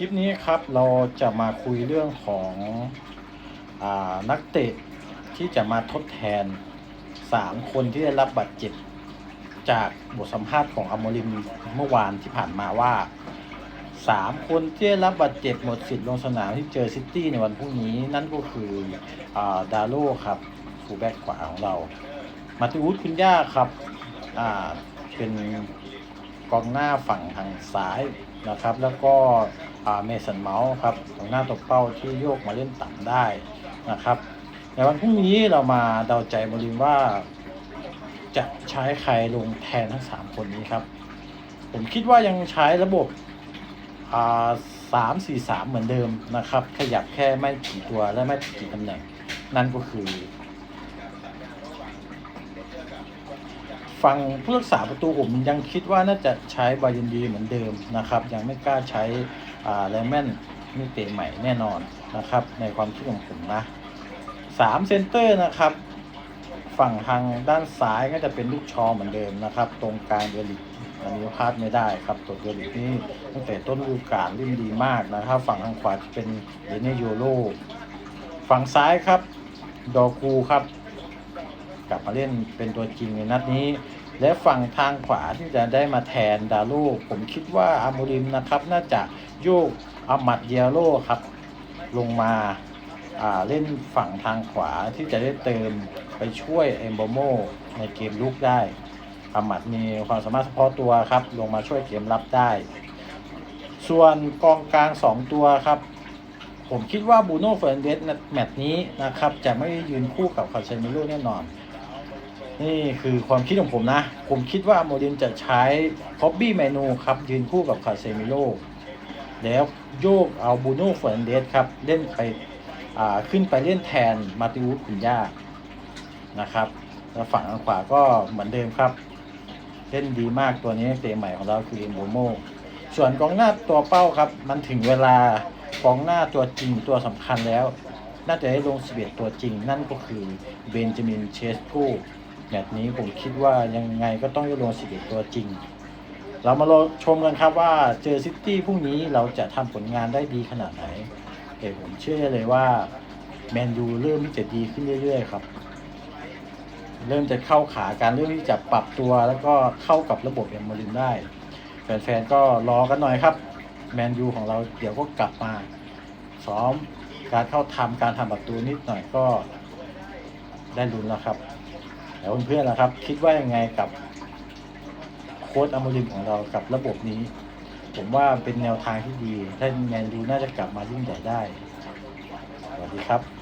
ลิปนี้ครับเราจะมาคุยเรื่องของอนักเตะที่จะมาทดแทน 3 คนที่ได้รับบาดเจ็บจากบทสัมภาษณ์ของอโมริมเมื่อวานที่ผ่านมาว่า 3 คนที่ได้รับบาดเจ็บหมดสิทธิ์ลงสนามที่เจอซิตี้ในวันพรุ่งนี้ นั่นก็คืออาดาโลครับฟูลแบ็กขวาของเรา มาติวุฒคุณย่าครับเป็นกองหน้าฝั่งทางซ้าย นะครับ แล้วก็เมสันเมาส์ครับกองหน้าตกเป้าที่โยกมาเล่นต่ำได้นะครับ ในวันพรุ่งนี้เรามาเดาใจบริมว่า จะใช้ใครลงแทนทั้ง 3 คนนี้ครับ ผมคิดว่ายังใช้ระบบสามสี่สามเหมือนเดิมนะครับ ขยับแค่ไม่กี่ตัวและไม่กี่ตำแหน่ง นั่นก็คือ ฝั่งผู้รักษาประตูผมยังคิดว่าน่าจะใช้บายันดีเหมือนเดิมนะครับ ยังไม่กล้าใช้อ่าแลแมนมิเตะใหม่แน่นอนนะครับ ในความคิดของผมนะสามเซนเตอร์นะครับ ฝั่งทางด้านซ้ายก็จะเป็นลูกชอเหมือนเดิมนะครับ ตรงกลางเดลิกอันนี้พลาดไม่ได้ครับตัวเดลิกนี่ตั้งแต่ต้นฤดูกาลเล่นดีมากนะครับ ฝั่งทางขวาจะเป็นเดเนโยโรฝั่งซ้ายครับ ดอกูครับ กลับมาเล่นเป็นตัวจริงในนัดนี้ และฝั่งทางขวาที่จะได้มาแทนดาโลผมคิดว่าอาโมริมนะครับน่าจะโยกอามัดเดียโลครับลงมาาเล่นฝั่งทางขวาที่จะได้เติมไปช่วยเอมโบโมในเกมลุกได้อามัดมีความสามารถเฉพาะตัวครับ ลงมาช่วยเกมรับได้ ส่วนกองกลาง 2 ตัวครับ ผมคิดว่าบูโน่เฟรนเดสแมตช์นี้นะครับ จะไม่ยืนคู่กับคาเซมิโลแน่นอน นี่คือความคิดของผมนะ ผมคิดว่าโมเดนจะใช้พอบบี้เมนูครับ ยืนคู่กับคาเซมิโลแล้วโยกเอาบูโน่เฟร์นเดสครับ เล่นไปขึ้นไปเล่นแทนมาติวุสคุณย่านะครับแล้วฝั่งทางขวาก็เหมือนเดิมครับ เล่นดีมากตัวนี้เตะใหม่ของเราคือเอ็มโบโมส่วนกองหน้าตัวเป้าครับ มันถึงเวลากองหน้าตัวจริงตัวสำคัญแล้ว น่าจะได้ลงสเบียตัวจริง นั่นก็คือเบนจามินเชสโก แมตช์นี้ผมคิดว่ายังไงก็ต้องได้ลงสเบียตัวจริง เรามาลชมกันครับว่าเจอซิตี้พรุ่งนี้เราจะทำผลงานได้ดีขนาดไหนเอผมเชื่อเลยว่าแมนยูเริ่มที่จะดีขึ้นเรื่อยๆครับ เริ่มจะเข้าขาการเริ่มที่จะปรับตัวแล้วก็เข้ากับระบบเอมมารินได้ แฟนๆก็รอกันหน่อยครับ แมนยูของเราเดี๋ยวก็กลับมาซ้อมการเข้าทำการทำประตูนิดหน่อยก็ได้ลุ้นแล้วครับ แล้วเพื่อนๆนะครับ คิดว่ายังไงกับโค้ดอมรินของเรากับระบบนี้ ผมว่าเป็นแนวทางที่ดี ถ้าแมนยูน่าจะกลับมายิ่งใหญ่ได้ สวัสดีครับ